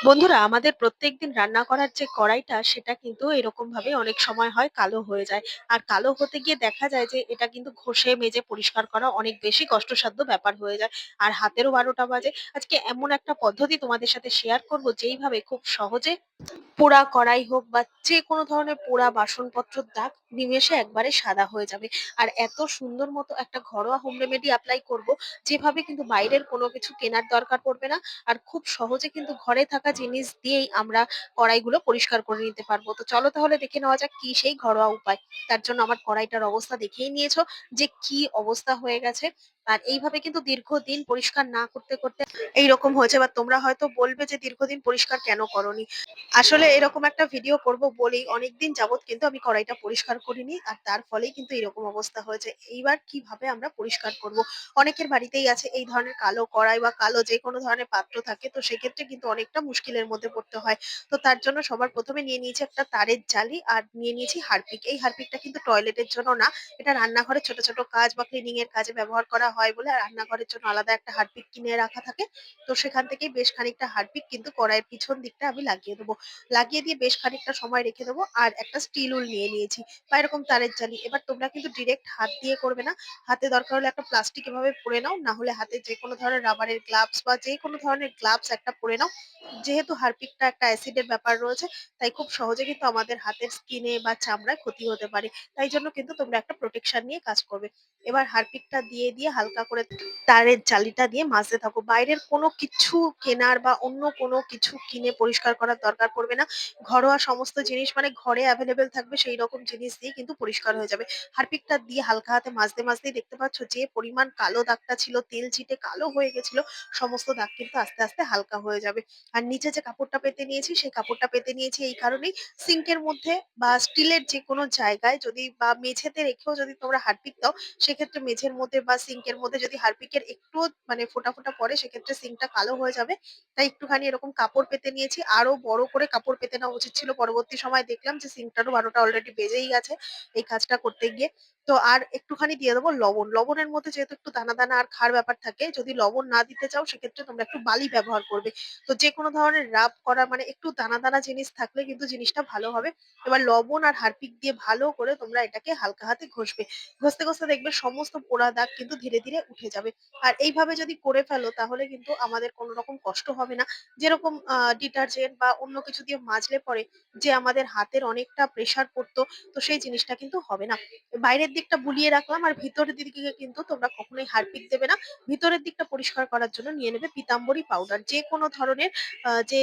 বন্ধুরা, আমাদের প্রত্যেক দিন রান্না করার যে কড়াইটা, সেটা কিন্তু এরকম ভাবে অনেক সময় হয় কালো হয়ে যায়। আর কালো হতে গিয়ে দেখা যায় যে, এটা কিন্তু ঘষে, মেজে পরিষ্কার করা অনেক বেশি কষ্টসাধ্য ব্যাপার হয়ে যায়। আর হাতেরও বারোটা বাজে। আজকে এমন একটা পদ্ধতি তোমাদের সাথে শেয়ার করব, যেইভাবে খুব সহজে পোড়া কড়াই হোক বা যে কোনো ধরনের পোড়া বাসনপত্র দাগ নিমেষে একবারে সাদা হয়ে যাবে। আর এত সুন্দর মতো একটা ঘরোয়া হোম রেমেডি অ্যাপ্লাই করব, যেভাবে কিন্তু বাইরের কোনো কিছু কেনার দরকার পড়বে না। আর খুব সহজে কিন্তু ঘরে থাকা জিনিস দিয়েই আমরা কড়াইগুলো পরিষ্কার করে নিতে পারব। তো চলো তাহলে দেখে নেওয়া যাক কি সেই ঘরোয়া উপায়। তার জন্য আমার কড়াইটার অবস্থা দেখেই নিয়েছো যে কি অবস্থা হয়ে গেছে। আর এইভাবে কিন্তু দীর্ঘদিন পরিষ্কার না করতে করতে এইরকম হয়েছে বা তোমরা হয়তো বলবে যে দীর্ঘদিন পরিষ্কার কেন করনি। আসলে এরকম একটা ভিডিও করব বলেই অনেকদিন যাবত কিন্তু আমি কড়াইটা পরিষ্কার করিনি আর তার ফলেই কিন্তু এরকম অবস্থা হয়েছে। এইবার কীভাবে আমরা পরিষ্কার করব? অনেকের বাড়িতেই আছে এই ধরনের কালো কড়াই বা কালো যে কোনো ধরনের পাত্র থাকে, তো সেক্ষেত্রে কিন্তু অনেকটা মুশকিলের মধ্যে পড়তে হয়। তো তার জন্য সবার প্রথমে নিয়ে নিয়েছি একটা তারের জালি আর নিয়ে নিয়েছি হারপিক। এই হারপিকটা কিন্তু টয়লেটের জন্য না, এটা রান্নাঘরের ছোট ছোট কাজ বা ক্লিনিং এর কাজে ব্যবহার করা হয় বলে রান্নাঘরের জন্য আলাদা একটা হারপিক কিনে রাখা থাকে। তো সেখান থেকেই বেশ খানিকটা হারপিক কিন্তু কড়াইয়ের পিছন দিকটা আমি লাগিয়ে দেবো। লাগিয়ে দিয়ে বেশ খানিকটা সময় রেখে দেবো আর একটা স্টিল উল নিয়ে নিয়েছি। বা এরকম তারের জালি। এবার তোমরা কিন্তু ডিরেক্ট হাত দিয়ে করবে না। হাতে দরকার হলে একটা প্লাস্টিক এভাবে পরে নাও, না হলে হাতে যে কোনো ধরনের রাবারের গ্লাভস বা যে কোনো ধরনের গ্লাভস একটা পরে নাও। যেহেতু হারপিকটা একটা অ্যাসিডের ব্যাপার রয়েছে, তাই খুব সহজে কিন্তু আমাদের হাতের স্কিনে বা চামড়ায় ক্ষতি হতে পারে। তাই জন্য কিন্তু তোমরা একটা প্রোটেকশন নিয়ে কাজ করবে। এবার হারপিকটা দিয়ে দিয়ে হালকা করে তারের জালিটা দিয়ে মাজতে থাকো। বাইরের কোনো কিছু কেনার বা অন্য কোনো কিছু কিনে পরিষ্কার করার দরকার পড়বে না। ঘরোয়া সমস্ত জিনিস মানে ঘরে অ্যাভেলেবেল থাকবে সেই রকম জিনিস দিয়ে কিন্তু পরিষ্কার হয়ে যাবে। হারপিকটা দিয়ে হালকা হাতে মাজতে মাজতেই দেখতে পাচ্ছ যে পরিমাণ কালো দাগটা ছিল, তেল ছিটে কালো হয়ে গেছিল, সমস্ত দাগ কিন্তু আস্তে আস্তে হালকা হয়ে যাবে। আর নিচে যে কাপড়টা পেতে নিয়েছি, সেই কাপড়টা পেতে নিয়েছি এই কারণেই সিঙ্কের মধ্যে বা স্টিলের যে কোনো জায়গায় যদি বা মেঝেতে রেখেও যদি তোমরা হারপিক দাও, সেক্ষেত্রে মেঝের মধ্যে বা সিঙ্কের মধ্যে যদি হারপিকের একটুও মানে ফোটা ফোটা পড়ে, সেক্ষেত্রে সিঙ্কটা কালো হয়ে যাবে। তাই একটুখানি এরকম কাপড় পেতে নিয়েছি। আরও বড় করে কাপড় পেতে নেওয়া উচিত ছিল। পরবর্তী সময় দেখলাম যে সিঙ্কটারও বারোটা অলরেডি বেজেই গেছে। এই কাজটা করতে গিয়ে তো আর একটুখানি দিয়ে দেবো লবণ। লবণের মধ্যে যেহেতু একটু দানা দানা আর খার ব্যাপার থাকে, যদি লবণ না দিতে চাও, সেক্ষেত্রে তোমরা একটু বালি ব্যবহার করবে। তো যে কোনো ধরনের রাব করা মানে একটু দানা দানা জিনিস থাকলে কিন্তু জিনিসটা ভালো হবে। এবার লবণ আর হারপিক দিয়ে ভালো করে তোমরা এটাকে হালকা হাতে ঘষবে। ঘষতে ঘষতে দেখবে সমস্ত পোড়া দাগ কিন্তু ধীরে ধীরে উঠে যাবে। আর এইভাবে যদি করে ফেলো, তাহলে কিন্তু আমাদের কোনো রকম কষ্ট হবে না। যেরকম ডিটারজেন্ট বা অন্য কিছু দিয়ে মাজলে পরে যে আমাদের হাতের অনেকটা প্রেসার পড়তো, তো সেই জিনিসটা কিন্তু হবে না। বাইরের দিকটা বুলিয়ে রাখলাম আর ভিতরের দিকে কিন্তু তোমরা কখনোই হারপিক দেবে না। ভিতরের দিকটা পরিষ্কার করার জন্য নিয়ে নেবে পিতাম্বরী পাউডার যে কোনো ধরনের যে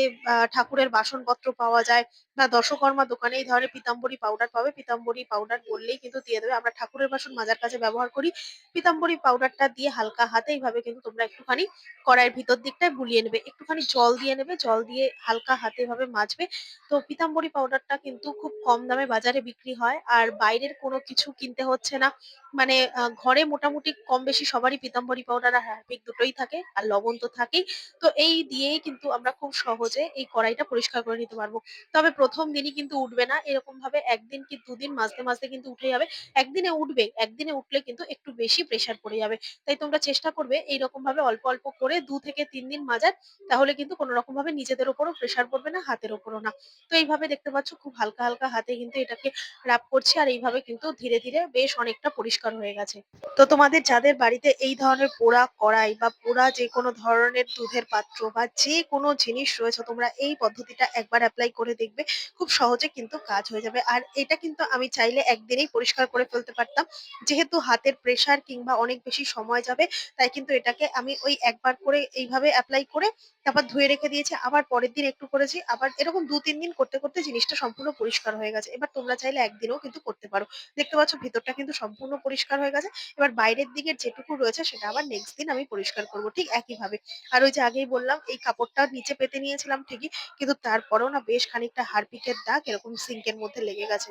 ঠাকুরের বাসনপত্র পাওয়া যায় বা দশকর্মা দোকানে এই ধরনের পিতাম্বরী পাউডার পাবে। পিতাম্বরী পাউডার বললেই কিন্তু দিয়ে দেবে। আমরা ঠাকুরের বাসন মাজার কাজে ব্যবহার করি। পিতাম্বরী পাউডারটা দিয়ে হালকা হাতে এইভাবে কিন্তু তোমরা একটুখানি কড়াইয়ের ভিতর দিকটায় বুলিয়ে নেবে। একটুখানি জল দিয়ে নেবে। জল দিয়ে হালকা হাতে এভাবে মাজবে। তো পিতাম্বরী পাউডারটা কিন্তু খুব কম দামে বাজারে বিক্রি হয়। আর বাইরের কোনো কিছু কিনতে হচ্ছে না। মানে ঘরে মোটামুটি কম বেশি সবারই পিতাম্বরী পাউডার আর হারপিক দুটোই থাকে আর লবণ তো থাকেই। তো এই দিয়েই কিন্তু আমরা খুব সহজে এই কড়াইটা পরিষ্কার করে নিতে পারব। তবে প্রথম দিনই কিন্তু উঠবে না। এরকম ভাবে একদিন কি দুদিন মাজতে মাজতে কিন্তু উঠে যাবে। একদিনে উঠবে, একদিনে উঠলে কিন্তু একটু বেশি প্রেশার পড়ে যাবে। তাই তোমরা চেষ্টা করবে এইরকম ভাবে অল্প অল্প করে দু থেকে তিন দিন মাজার। তাহলে কিন্তু কোনো রকম ভাবে নিজেদের ওপরও প্রেশার পড়বে না, হাতের ওপরও না। তো এইভাবে দেখতে পাচ্ছ খুব হালকা হালকা হাতে কিন্তু এটাকে র‍্যাপ করছি। আর এইভাবে কিন্তু ধীরে ধীরে বেশ অনেকটা পরিষ্কার হয়ে গেছে। তো তোমাদের যাদের বাড়িতে এই ধরনের পোড়া কড়াই বা পোড়া যে কোনো ধরনের দুধের পাত্র বা যে কোনো জিনিস রয়েছে, তোমরা এই পদ্ধতিটা একবার অ্যাপ্লাই করে দেখবে। খুব সহজে কিন্তু কাজ হয়ে যাবে। আর এটা কিন্তু আমি চাইলে একদিনেই পরিষ্কার করে ফেলতে পারতাম। যেহেতু হাতের প্রেসার কিংবা অনেক বেশি সময় যাবে, তাই কিন্তু এটাকে আমি ওই একবার করে এইভাবে অ্যাপ্লাই করে তারপর ধুয়ে রেখে দিয়েছি। আবার পরের দিন একটু করেছি। আবার এরকম দু তিন দিন করতে করতে জিনিসটা সম্পূর্ণ পরিষ্কার হয়ে গেছে। এবার তোমরা চাইলে একদিনেও কিন্তু করতে পারো। দেখতে পাচ্ছ, ভিতরটা কিন্তু সম্পূর্ণ পরিষ্কার হয়ে গেছে। এবার বাইরের দিকের যেটুকু রয়েছে সেটা আবার নেক্সট দিন আমি পরিষ্কার করব, ঠিক একইভাবে। আর ওই যে আগেই বললাম, এই কাপড়টা নিচে পেতে নিয়েছিলাম ঠিকই, কিন্তু তারপরেও না বেশ খানিকটা হারপিকের দাগ এরকম সিঙ্কের মধ্যে লেগে গেছে।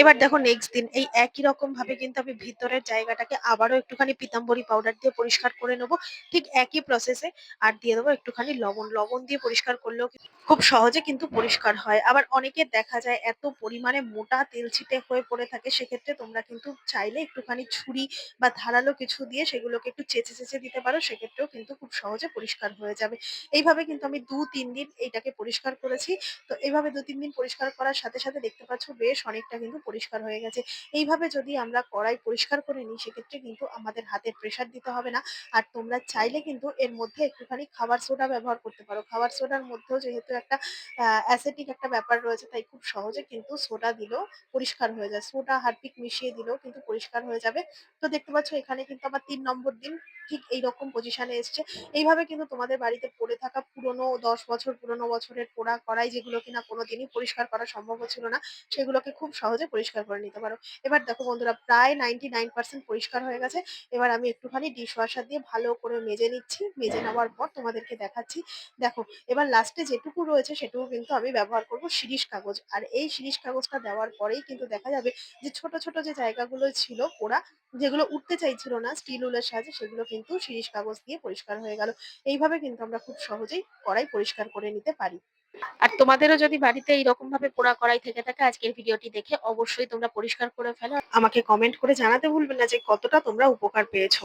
এবার দেখো নেক্সট দিন, এই একই রকম ভাবে কিন্তু আমি ভিতরের জায়গাটাকে আবারও একটুখানি পিতাম্বরী পাউডার দিয়ে পরিষ্কার করে নেব, ঠিক একই প্রসেসে আর দিয়ে দেবো একটুখানি লবণ লবণ দিয়ে পরিষ্কার করলেও খুব সহজে কিন্তু পরিষ্কার হয়। আবার অনেকের দেখা যায় এত পরিমাণে মোটা তেল ছিটে হয়ে পড়ে থাকে, সেক্ষেত্রে তোমরা কিন্তু চাইলে একটুখানি ছুরি বা ধারালো কিছু দিয়ে সেগুলোকে একটু চেঁচে, চেঁচে দিতে পারো। সেক্ষেত্রেও কিন্তু খুব সহজে পরিষ্কার হয়ে যাবে। এইভাবে কিন্তু আমি ২-৩ দিন এইটাকে পরিষ্কার করেছি। তো এভাবে ২-৩ দিন পরিষ্কার করার সাথে, সাথে দেখতে পাচ্ছ বেশ অনেকটা কিন্তু পরিষ্কার হয়ে গেছে। এইভাবে যদি আমরা কড়াই পরিষ্কার করে নিই সেক্ষেত্রে কিন্তু আমাদের হাতে প্রেশার দিতে হবে না। আর তোমরা চাইলে কিন্তু এর মধ্যে একটুখানি খাবার সোডা ব্যবহার করতে পারো। খাবার সোডার মধ্যেও যেহেতু একটা আ অ্যাসিডিক একটা ব্যাপার রয়েছে তাই খুব সহজে কিন্তু সোডা দিলেও পরিষ্কার হয়ে যায়। সোডা, হারপিক মিশিয়ে দিলেও কিন্তু পরিষ্কার হয়ে যাবে। তো দেখতে পাচ্ছ এখানে কিন্তু আমার তিন নম্বর দিন ঠিক এইরকম পজিশনে এসছে। এইভাবে কিন্তু তোমাদের বাড়িতে পড়ে থাকা পুরনো ১০ বছর পুরনো বছরের পোড়া কড়াই যেগুলো কিনা কোনোদিনই পরিষ্কার করা সম্ভব হচ্ছিল না, সেগুলোকে খুব সহজে পরিষ্কার করে নিতে পারো। এবার দেখো বন্ধুরা প্রায় 99% পরিষ্কার হয়ে গেছে। এবার আমি একটুখানি ডিশ ওয়াশার দিয়ে ভালো করে মেজে নিচ্ছি। মেজে নেওয়ার পর তোমাদেরকে দেখাচ্ছি। দেখো এবার লাস্টে যেটুকু রয়েছে সেটুকু কিন্তু আমি ব্যবহার করব শিরিষ কাগজ। আর এই শিরিষ কাগজটা দেওয়ার পরেই কিন্তু দেখা যাবে যে ছোট, ছোট যে জায়গাগুলো ছিল পোড়া যেগুলো উঠতে চাইছিল না স্টিল উলের সাহায্যে সেগুলো কিন্তু শিরিষ কাগজ দিয়ে পরিষ্কার হয়ে গেল। এইভাবে কিন্তু আমরা খুব সহজেই কড়াই পরিষ্কার করে নিতে পারি। আর তোমাদেরও যদি বাড়িতে এইরকম ভাবে পোড়া কড়াই থেকে থাকে আজকের ভিডিওটি দেখে অবশ্যই তোমরা পরিষ্কার করে ফেলো। আমাকে কমেন্ট করে জানাতে ভুলবে না যে কতটা তোমরা উপকার পেয়েছ।